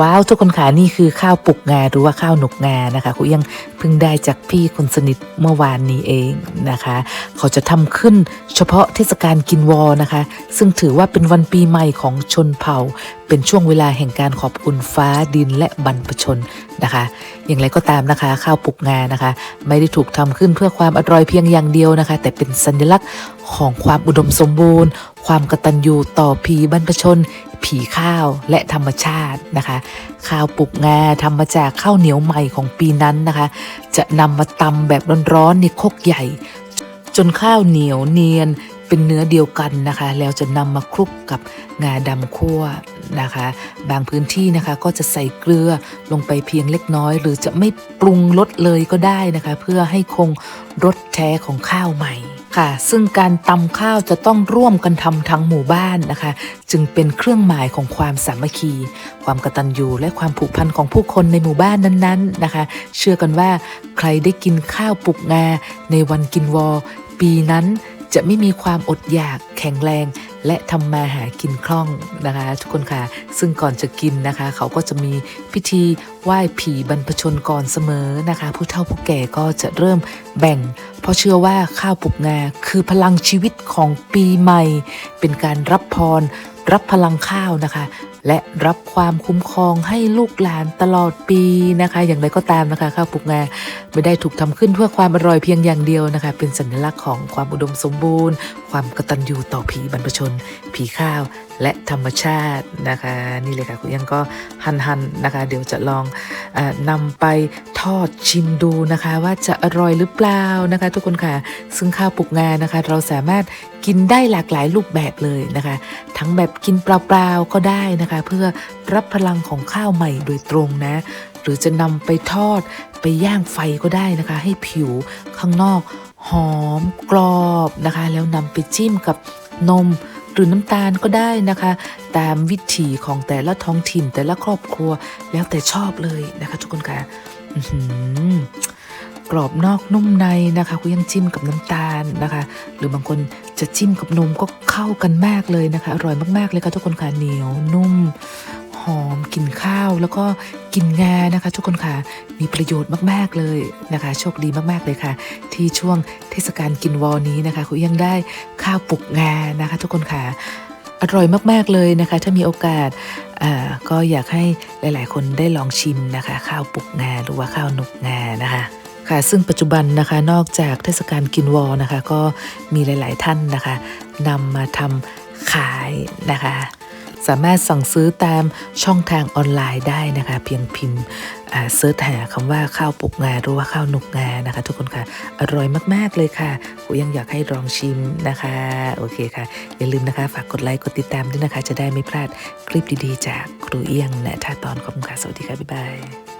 ว้าวทุกคนค่ะนี่คือข้าวปลุกงาหรือว่าข้าวหนกงานะคะคุณยังเพิ่งได้จากพี่คนสนิทเมื่อวานนี้เองนะคะ เขาจะทำขึ้นเฉพาะเทศกาลกินวอนะคะ ซึ่งถือว่าเป็นวันปีใหม่ของชนเผ่า เป็นช่วงเวลาแห่งการขอบคุณฟ้าดินและบรรพชนนะคะ อย่างไรก็ตามนะคะ ข้าวปลุกงานะคะ ไม่ได้ถูกทำขึ้นเพื่อความอร่อยเพียงอย่างเดียวนะคะ แต่เป็นสัญลักษณ์ของความอุดมสมบูรณ์ ความกตัญญูต่อผีบรรพชน ผีข้าวและธรรมชาตินะคะ ข้าวปลุกงาทำมาจากข้าวเหนียวใหม่ของปีนั้นนะคะ จะนำมาตำแบบร้อนๆในคกใหญ่ จนข้าวเหนียวเนียนเป็นเนื้อเดียวกันนะคะ แล้วจะนำมาคลุกกับงาดำคั่วนะคะ บางพื้นที่นะคะก็จะใส่เกลือลงไปเพียงเล็กน้อย หรือจะไม่ปรุงรสเลยก็ได้นะคะ เพื่อให้คงรสแท้ของข้าวใหม่ ค่ะ ซึ่งการตำข้าวจะต้องร่วมกันทำทั้งหมู่บ้านนะคะ จึงเป็นเครื่องหมายของความสามัคคี ความกตัญญูและความผูกพันของผู้คนในหมู่บ้านนั้นๆนะคะ เชื่อกันว่าใครได้กินข้าวปลุกงาในวันกินวอ ปีนั้นจะไม่มีความอดอยากแข็งแรง และทำมาหากินคล่องนะคะ ทุกคนค่ะ ซึ่งก่อนจะกินนะคะ เขาก็จะมีพิธีไหว้ผีบรรพชนก่อนเสมอนะคะ ผู้เฒ่าผู้แก่ก็จะเริ่มแบ่ง เพราะเชื่อว่าข้าวปลูกงาคือพลังชีวิตของปีใหม่ เป็นการรับพร รับพลังข้าวนะคะ และรับความคุ้มครองให้ลูกหลานตลอดปีนะคะ อย่างไรก็ตามนะคะข้าวปลูกงา ไม่ได้ถูกทำขึ้นเพื่อความอร่อยเพียงอย่างเดียวนะคะ เป็นสัญลักษณ์ของความอุดมสมบูรณ์ ความกตัญญูต่อผีบรรพชน ผีข้าว และธรรมชาตินะคะ นี่เลยค่ะคุณยังก็หันหันนะคะ เดี๋ยวจะลองออนำไปทอดชิมดูนะคะ ว่าจะอร่อยหรือเปล่านะคะ ทุกคนค่ะ ซึ่งข้าวปลุกงานะคะ เราสามารถกินได้หลากหลายรูปแบบเลยนะคะ ทั้งแบบกินเปล่าๆก็ได้นะคะ เพื่อรับพลังของข้าวใหม่โดยตรงนะ หรือจะนำไปทอดไปย่างไฟก็ได้นะคะ ให้ผิวข้างนอกหอมกรอบนะคะ แล้วนำไปจิ้มกับนมหรือน้ำตาลก็ได้นะคะ ตามวิถีของแต่ละท้องถิ่นแต่ละครอบครัวแล้วแต่ชอบเลยนะคะทุกคนค่ะกรอบนอกนุ่มในนะคะก็ยังจิ้มกับน้ำตาลนะคะ หรือบางคนจะจิ้มกับนมก็เข้ากันมากเลยนะคะ อร่อยมากๆเลยค่ะทุกคนค่ะเหนียวนุ่ม หอมกลิ่นข้าวแล้วก็กลิ่นงานะคะ ทุกคนค่ะ มีประโยชน์มากๆเลยนะคะ โชคดีมากๆเลยค่ะ ที่ช่วงเทศกาลกินวอนี้นะคะคุณยังได้ข้าวปลุกงานะคะ ทุกคนค่ะอร่อยมาก ๆ เลยนะคะ ถ้ามีโอกาสาก็อยากให้หลาย ๆ คนได้ลองชิมนะคะ ข้าวปลุกงาหรือว่าข้าวหนุกงานะคะค่ะซึ่งปัจจุบันนะคะนอกจากเทศกาลกินวอลนะคะ ก็มีหลาย ๆ ท่านนะคะนำมาทำขายนะคะ สามารถสั่งซื้อตามช่องทางออนไลน์ได้นะคะ เพียงพิมพ์เซิร์ชหาคำว่าข้าวปลุกงาหรือว่าข้าวหนุกงานะคะ ทุกคนค่ะ อร่อยมากๆเลยค่ะกูยังอยากให้ลองชิมนะคะ โอเคค่ะ อย่าลืมนะคะ ฝากกดไลค์กดติดตามด้วยนะคะ จะได้ไม่พลาดคลิปดีๆ จากครูเอี้ยงและท่าตอนขอบคุณค่ะสวัสดีค่ะ บ๊ายบาย